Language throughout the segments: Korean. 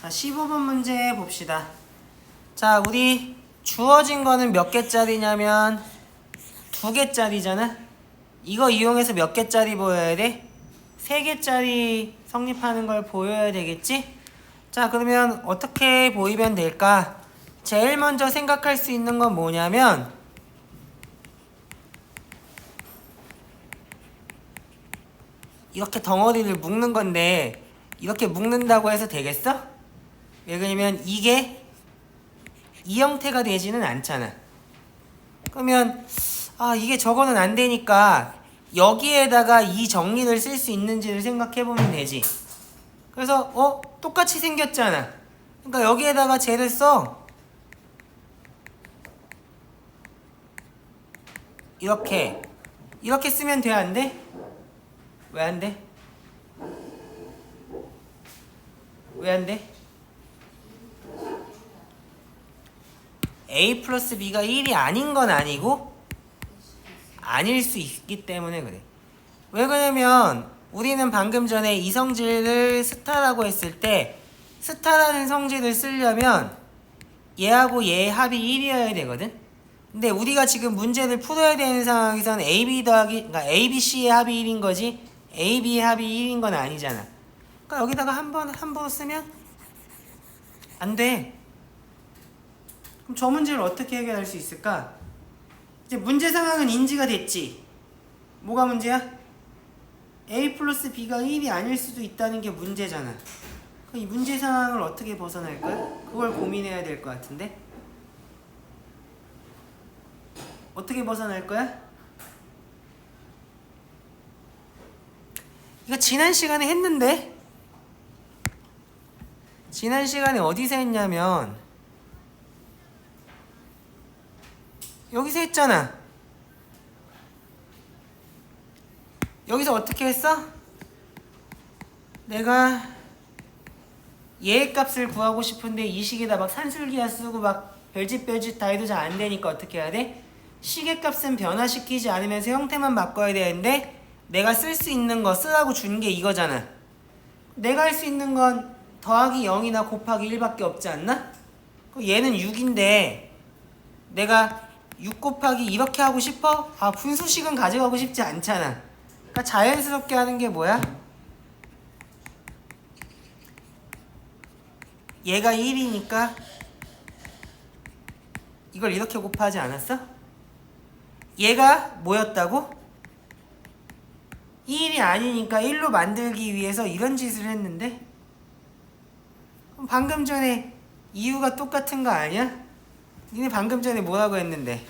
자, 15번 문제 봅시다. 자, 우리 주어진 거는 몇 개짜리냐면 두 개짜리잖아. 이거 이용해서 몇 개짜리 보여야 돼? 세 개짜리 성립하는 걸 보여야 되겠지? 자, 그러면 어떻게 보이면 될까? 제일 먼저 생각할 수 있는 건 뭐냐면 이렇게 덩어리를 묶는 건데 이렇게 묶는다고 해서 되겠어? 왜 그러냐면 이게 이 형태가 되지는 않잖아. 그러면 아 이게 저거는 안 되니까 여기에다가 이 정리를 쓸 수 있는지를 생각해 보면 되지. 그래서 어 똑같이 생겼잖아. 그러니까 여기에다가 쟤를 써. 이렇게 이렇게 쓰면 돼 안 돼? 왜 안 돼? 왜 안 돼? A 플러스 b가 1이 아닌 건 아니고 아닐 수 있기 때문에 그래. 왜 그러냐면 우리는 방금 전에 이 성질을 스타라고 했을 때 스타라는 성질을 쓰려면 얘하고 얘의 합이 1이어야 되거든. 근데 우리가 지금 문제를 풀어야 되는 상황에서는 AB 더하기 그러니까 ABC의 합이 1인 거지 AB의 합이 1인 건 아니잖아. 그러니까 여기다가 한 번 함부로 쓰면 안 돼. 그럼 저 문제를 어떻게 해결할 수 있을까? 이제 문제 상황은 인지가 됐지. 뭐가 문제야? A 플러스 B가 1이 아닐 수도 있다는 게 문제잖아. 이 문제 상황을 어떻게 벗어날 거야? 그걸 고민해야 될 것 같은데. 어떻게 벗어날 거야? 이거 지난 시간에 했는데 지난 시간에 어디서 했냐면 여기서 했잖아. 여기서 어떻게 했어? 내가 얘의 값을 구하고 싶은데 이 식에다 막 산술기하 쓰고 막 별짓 별짓 다 해도 잘 안 되니까 어떻게 해야 돼? 식의 값은 변화시키지 않으면서 형태만 바꿔야 되는데 내가 쓸 수 있는 거 쓰라고 준 게 이거잖아. 내가 할 수 있는 건 더하기 0이나 곱하기 1밖에 없지 않나? 얘는 6인데 내가 6 곱하기 이렇게 하고 싶어? 아 분수식은 가져가고 싶지 않잖아. 그러니까 자연스럽게 하는 게 뭐야? 얘가 1이니까 이걸 이렇게 곱하지 않았어? 얘가 뭐였다고? 1이 아니니까 1로 만들기 위해서 이런 짓을 했는데 방금 전에 이유가 똑같은 거 아니야? 니네 방금 전에 뭐라고 했는데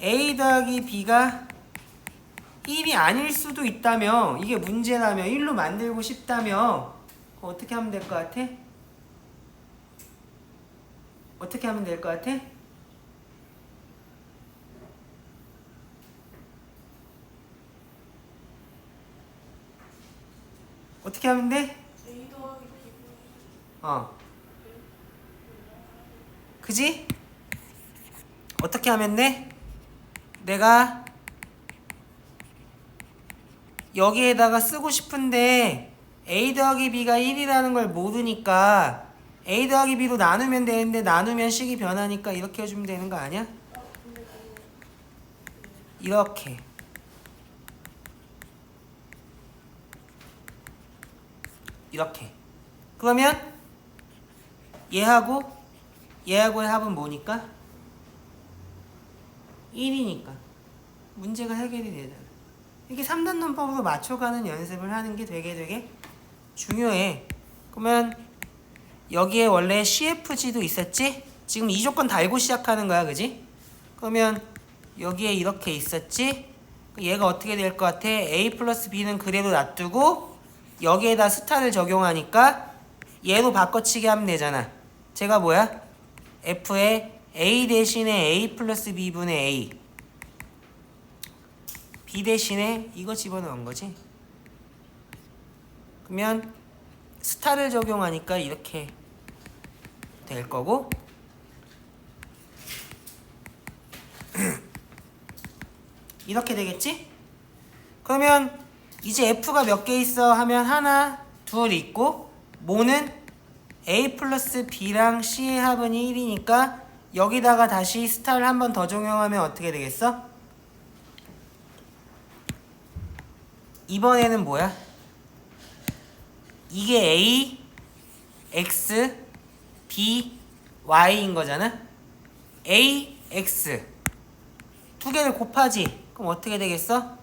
A 더하기 B가 1이 아닐 수도 있다며 이게 문제라며 1로 만들고 싶다며 어떻게 하면 될 것 같아? 어떻게 하면 될 것 같아? 어떻게 하면 돼? A 더하기 B 어. 그지? 어떻게 하면 돼? 내가 여기에다가 쓰고 싶은데 a 더하기 b가 1이라는 걸 모르니까 a 더하기 b로 나누면 되는데 나누면 식이 변하니까 이렇게 해주면 되는 거 아니야? 이렇게 이렇게 그러면 얘하고 얘하고의 합은 뭐니까? 1이니까 문제가 해결이 되잖아. 이게 3단 논법으로 맞춰가는 연습을 하는 게 되게 되게 중요해. 그러면 여기에 원래 CFG도 있었지? 지금 이 조건 달고 시작하는 거야, 그지? 그러면 여기에 이렇게 있었지? 얘가 어떻게 될 것 같아? A 플러스 B는 그대로 놔두고 여기에다 스타를 적용하니까 얘로 바꿔치기 하면 되잖아. 제가 뭐야? F에 A 대신에 A 플러스 B분의 A B 대신에 이거 집어넣은 거지. 그러면 스타를 적용하니까 이렇게 될 거고 이렇게 되겠지? 그러면 이제 F가 몇 개 있어 하면 하나, 둘 있고 모는 A 플러스 B랑 C의 합은 1이니까 여기다가 다시 스타를 한 번 더 적용하면 어떻게 되겠어? 이번에는 뭐야? 이게 A, X, B, Y인 거잖아? A, X 두 개를 곱하지 그럼 어떻게 되겠어?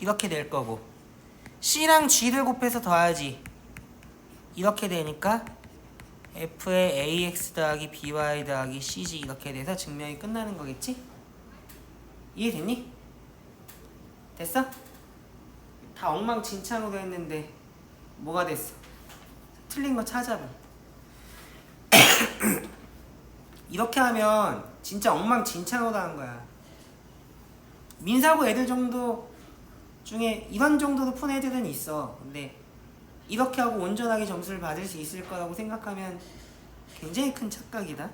이렇게 될 거고 C랑 G를 곱해서 더하지 이렇게 되니까 F의 AX 더하기 BY 더하기 CG 이렇게 돼서 증명이 끝나는 거겠지? 이해됐니? 됐어? 다 엉망진창으로 했는데 뭐가 됐어? 틀린 거 찾아봐 이렇게 하면 진짜 엉망진창으로 하는 거야 민사고 애들 정도 중에 이런 정도로 푼 애들은 있어. 근데 이렇게 하고 온전하게 점수를 받을 수 있을 거라고 생각하면 굉장히 큰 착각이다.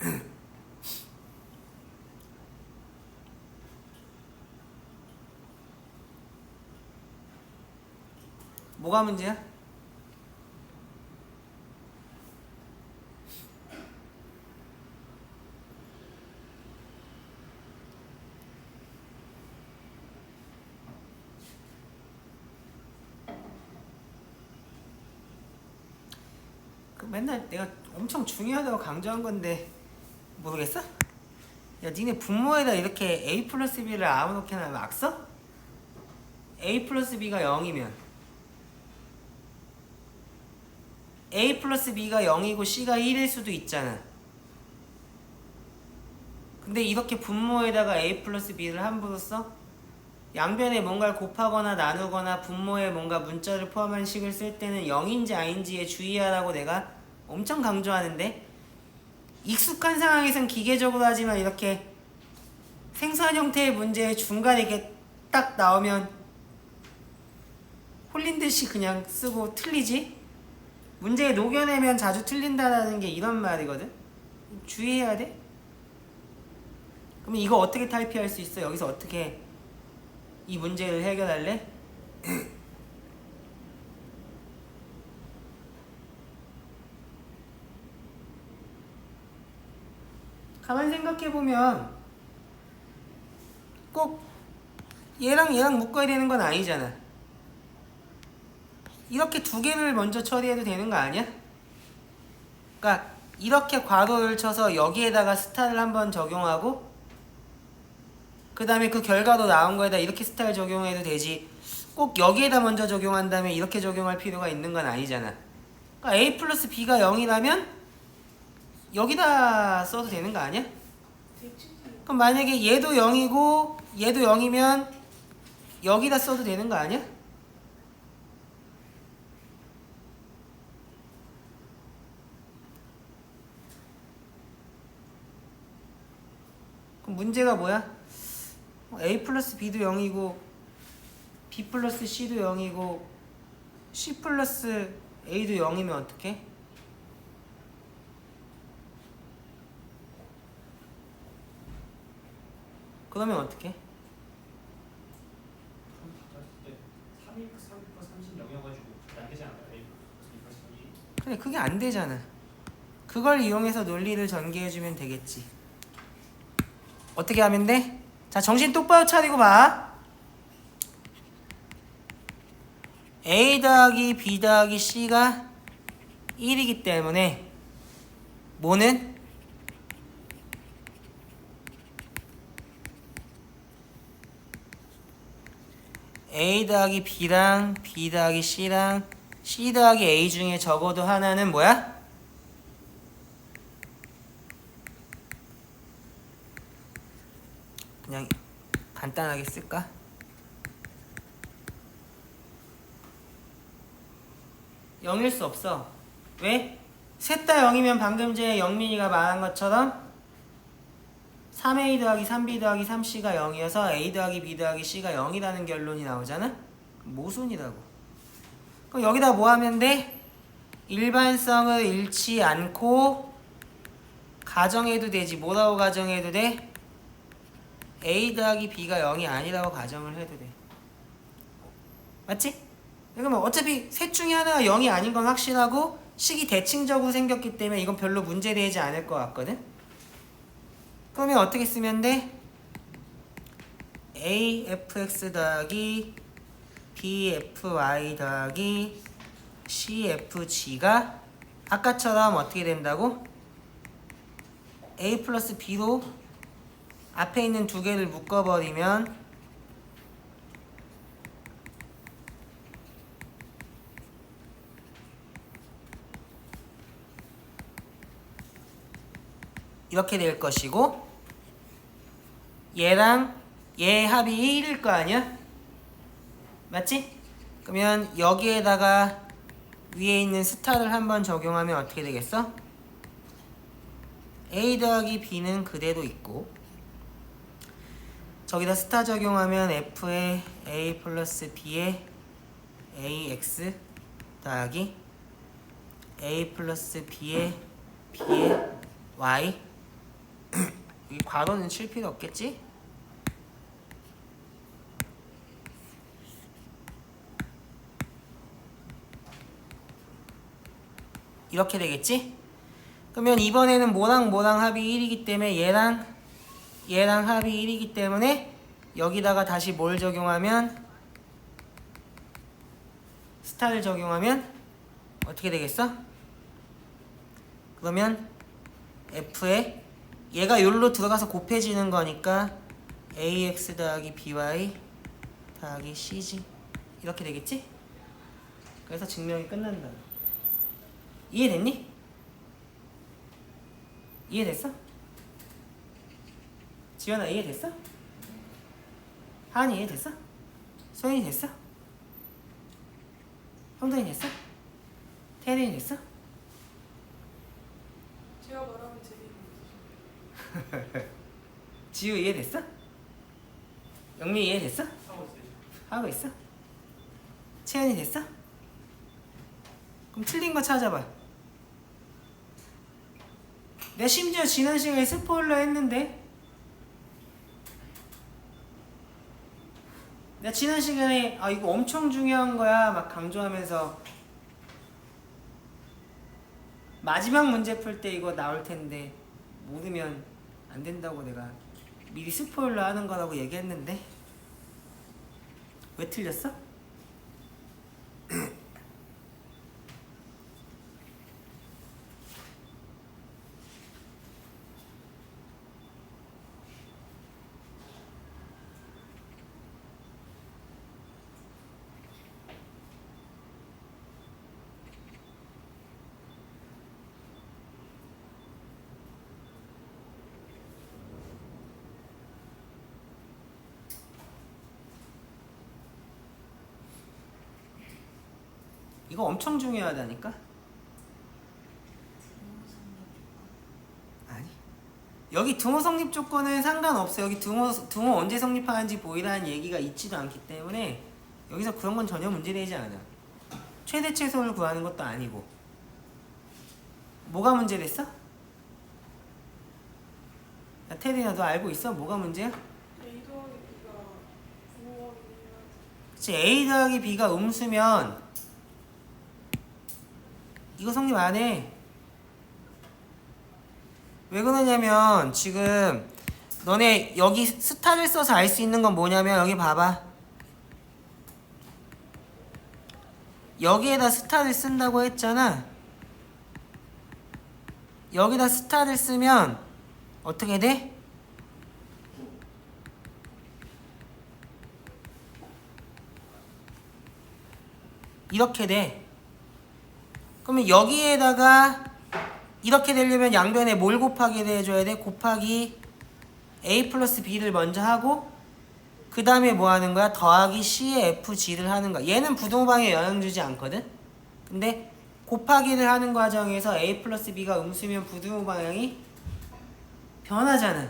뭐가 문제야? 맨날 내가 엄청 중요하다고 강조한 건데 모르겠어? 야 니네 분모에다 이렇게 a 플러스 b를 아무렇게나 막 써? a 플러스 b가 0이면 a 플러스 b가 0이고 c가 1일 수도 있잖아 근데 이렇게 분모에다가 a 플러스 b를 함부로 써? 양변에 뭔가를 곱하거나 나누거나 분모에 뭔가 문자를 포함한 식을 쓸 때는 0인지 아닌지에 주의하라고 내가 엄청 강조하는데 익숙한 상황에선 기계적으로 하지만 이렇게 생소한 형태의 문제의 중간에 이렇게 딱 나오면 홀린 듯이 그냥 쓰고 틀리지? 문제에 녹여내면 자주 틀린다는 게 이런 말이거든? 주의해야 돼? 그러면 이거 어떻게 탈피할 수 있어? 여기서 어떻게 이 문제를 해결할래? 가만히 생각해보면 꼭 얘랑 얘랑 묶어야 되는 건 아니잖아. 이렇게 두 개를 먼저 처리해도 되는 거 아니야? 그러니까 이렇게 괄호를 쳐서 여기에다가 스타를 한번 적용하고 그 다음에 그 결과도 나온 거에다 이렇게 스타일 적용해도 되지 꼭 여기에다 먼저 적용한 다음에 이렇게 적용할 필요가 있는 건 아니잖아 그러니까 A 플러스 B가 0이라면 여기다 써도 되는 거 아니야? 그럼 만약에 얘도 0이고 얘도 0이면 여기다 써도 되는 거 아니야? 그럼 문제가 뭐야? A 플러스 B도 0이고 B 플러스 C도 0이고 C 플러스 A도 0이면 어떡해? 그러면 어떡해? 3이 3 30 0이어가지고 안 되지 않을까? A 플러스 B 그래 그게 안 되잖아 그걸 이용해서 논리를 전개해주면 되겠지 어떻게 하면 돼? 자 정신 똑바로 차리고 봐 A 더하기 B 더하기 C가 1이기 때문에 뭐는? A 더하기 B랑 B 더하기 C랑 C 더하기 A 중에 적어도 하나는 뭐야? 그냥 간단하게 쓸까? 영일수 없어. 왜? 셋다 0이면 방금 전에 영민이가 말한 것처럼 3A 더하기 3B 더하기 3C가 0이어서 A 더하기 B 더하기 C가 0이라는 결론이 나오잖아? 모순이라고. 그럼 여기다 뭐 하면 돼? 일반성을 잃지 않고 가정해도 되지. 뭐라고 가정해도 돼? A 더하기 B가 0이 아니라고 가정을 해도 돼. 맞지? 그러면 어차피 셋 중에 하나가 0이 아닌 건 확실하고 식이 대칭적으로 생겼기 때문에 이건 별로 문제되지 않을 것 같거든? 그러면 어떻게 쓰면 돼? AFX 더하기 BFY 더하기 CFG가 아까처럼 어떻게 된다고? A 플러스 B로 앞에 있는 두 개를 묶어버리면 이렇게 될 것이고 얘랑 얘 합이 1일 거 아니야? 맞지? 그러면 여기에다가 위에 있는 스타를 한번 적용하면 어떻게 되겠어? A 더하기 B는 그대로 있고 저기다 스타 적용하면 F에 A 플러스 B에 AX 더하기 A 플러스 B에 B에 Y 이 괄호는 칠 필요 없겠지? 이렇게 되겠지? 그러면 이번에는 뭐랑 뭐랑 합이 1이기 때문에 얘랑 얘랑 합이 1이기 때문에 여기다가 다시 뭘 적용하면 스타를 적용하면 어떻게 되겠어? 그러면 F에 얘가 여기로 들어가서 곱해지는 거니까 AX 더하기 BY 더하기 CG 이렇게 되겠지? 그래서 증명이 끝난다. 이해됐니? 이해됐어? 지연아 이해됐어? 하은이 이해됐어? 소연이 됐어? 형돈이 됐어? 태연이 됐어? 제가 말하면 재미있는 지우 이해됐어? 영미 이해됐어? 하고 있어? 채연이 됐어? 그럼 틀린 거 찾아봐. 내가 심지어 지난 시간에 스포일러 했는데 내가 지난 시간에 아 이거 엄청 중요한 거야 막 강조하면서 마지막 문제 풀 때 이거 나올 텐데 모르면 안 된다고 내가 미리 스포일러 하는 거라고 얘기했는데 왜 틀렸어? 이거 엄청 중요하다니까? 아니 여기 등호 성립 조건은 상관없어 여기 등호, 등호 언제 성립하는지 보이라는 얘기가 있지도 않기 때문에 여기서 그런 건 전혀 문제되지 않아 최대 최소를 구하는 것도 아니고 뭐가 문제됐어? 야 테리나 너 알고 있어? 뭐가 문제야? A 더하기 B가 음수면 이거 성립 안 해. 왜 그러냐면 지금 너네 여기 스타를 써서 알 수 있는 건 뭐냐면 여기 봐봐. 여기에다 스타를 쓴다고 했잖아. 여기다 스타를 쓰면 어떻게 돼? 이렇게 돼. 그러면 여기에다가 이렇게 되려면 양변에 뭘 곱하기 해줘야 돼? 곱하기 a 플러스 b를 먼저 하고 그 다음에 뭐 하는 거야? 더하기 c의 fg를 하는 거야. 얘는 부동방에 영향 주지 않거든? 근데 곱하기를 하는 과정에서 a 플러스 b가 음수면 부등호 방향이 변하잖아.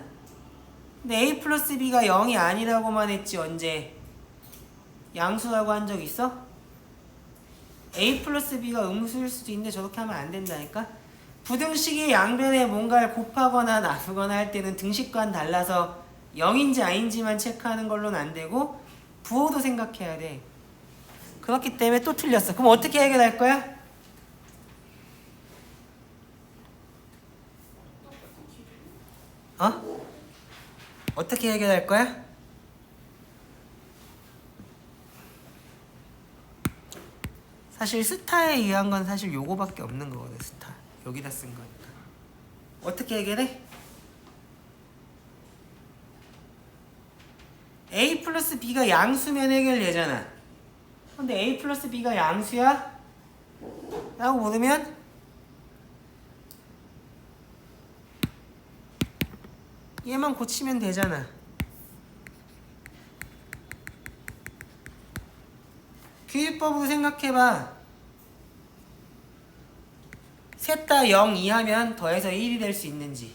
근데 a 플러스 b가 0이 아니라고만 했지 언제? 양수라고 한 적 있어? A 플러스 b가 음수일 수도 있는데 저렇게 하면 안 된다니까 부등식의 양변에 뭔가를 곱하거나 나누거나 할 때는 등식과는 달라서 0인지 아닌지만 체크하는 걸로는 안 되고 부호도 생각해야 돼 그렇기 때문에 또 틀렸어 그럼 어떻게 해결할 거야? 어? 어떻게 해결할 거야? 사실 스타에 의한 건 사실 요거밖에 없는 거거든 스타 여기다 쓴 거니까 어떻게 해결해? a 플러스 b가 양수면 해결되잖아 근데 a 플러스 b가 양수야? 라고 물으면 얘만 고치면 되잖아. 규율법으로 생각해봐. 셋 다 0 이하면 더해서 1이 될 수 있는지.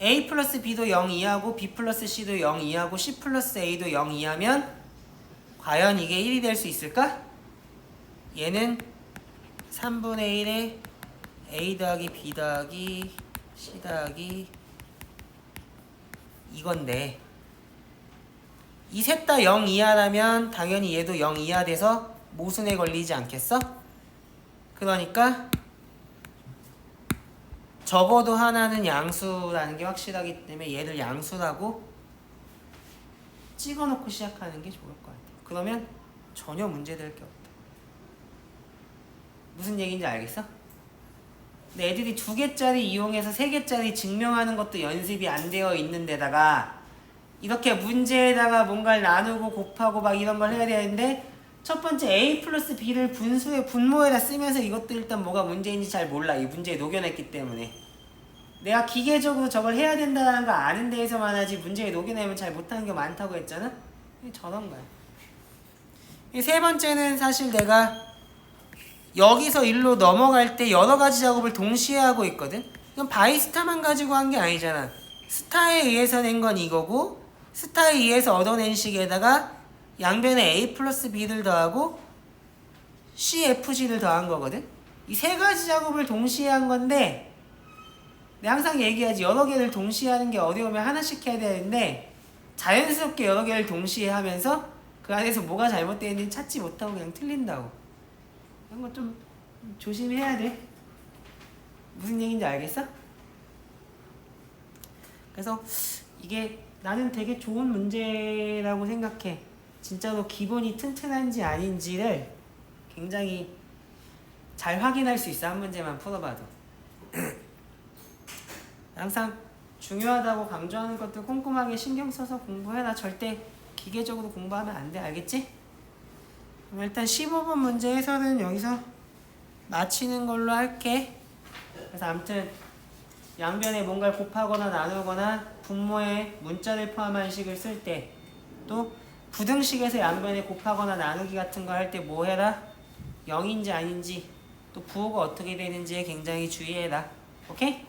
a 플러스 b도 0 이하고 b 플러스 c도 0 이하고 c 플러스 a도 0 이하면 과연 이게 1이 될 수 있을까? 얘는 3분의 1에 a 더하기 b 더하기 c 더하기 이건데 이 셋 다 0 이하라면 당연히 얘도 0 이하 돼서 모순에 걸리지 않겠어? 그러니까 적어도 하나는 양수라는 게 확실하기 때문에 얘를 양수라고 찍어놓고 시작하는 게 좋을 것 같아요. 그러면 전혀 문제될 게 없다. 무슨 얘기인지 알겠어? 근데 애들이 두 개짜리 이용해서 세 개짜리 증명하는 것도 연습이 안 되어 있는 데다가 이렇게 문제에다가 뭔가를 나누고 곱하고 막 이런 걸 해야 되는데 첫 번째 a 플러스 b를 분수의 분모에다 쓰면서 이것도 일단 뭐가 문제인지 잘 몰라 이 문제에 녹여냈기 때문에 내가 기계적으로 저걸 해야 된다는 거 아는 데에서만 하지 문제에 녹여내면 잘 못하는 게 많다고 했잖아 저런 거야 이세 번째는 사실 내가 여기서 일로 넘어갈 때 여러 가지 작업을 동시에 하고 있거든. 이건 바이스타만 가지고 한 게 아니잖아. 스타에 의해서 낸 건 이거고 스타에 의해서 얻어낸 식에다가 양변에 a 플러스 b를 더하고 cfg를 더한 거거든. 이 세 가지 작업을 동시에 한 건데 내가 항상 얘기하지 여러 개를 동시에 하는 게 어려우면 하나씩 해야 되는데 자연스럽게 여러 개를 동시에 하면서 그 안에서 뭐가 잘못되어 있는지 찾지 못하고 그냥 틀린다고. 이런 거 좀 조심해야 돼. 무슨 얘기인지 알겠어? 그래서 이게 나는 되게 좋은 문제라고 생각해. 진짜로 기본이 튼튼한지 아닌지를 굉장히 잘 확인할 수 있어. 한 문제만 풀어봐도. 항상 중요하다고 강조하는 것들 꼼꼼하게 신경 써서 공부해라. 절대 기계적으로 공부하면 안 돼. 알겠지? 그럼 일단 15번 문제 해설은 여기서 마치는 걸로 할게. 그래서 아무튼 양변에 뭔가를 곱하거나 나누거나 분모에 문자를 포함한 식을 쓸 때 또 부등식에서 양변에 곱하거나 나누기 같은 거 할 때 뭐 해라? 0인지 아닌지 또 부호가 어떻게 되는지에 굉장히 주의해라. 오케이?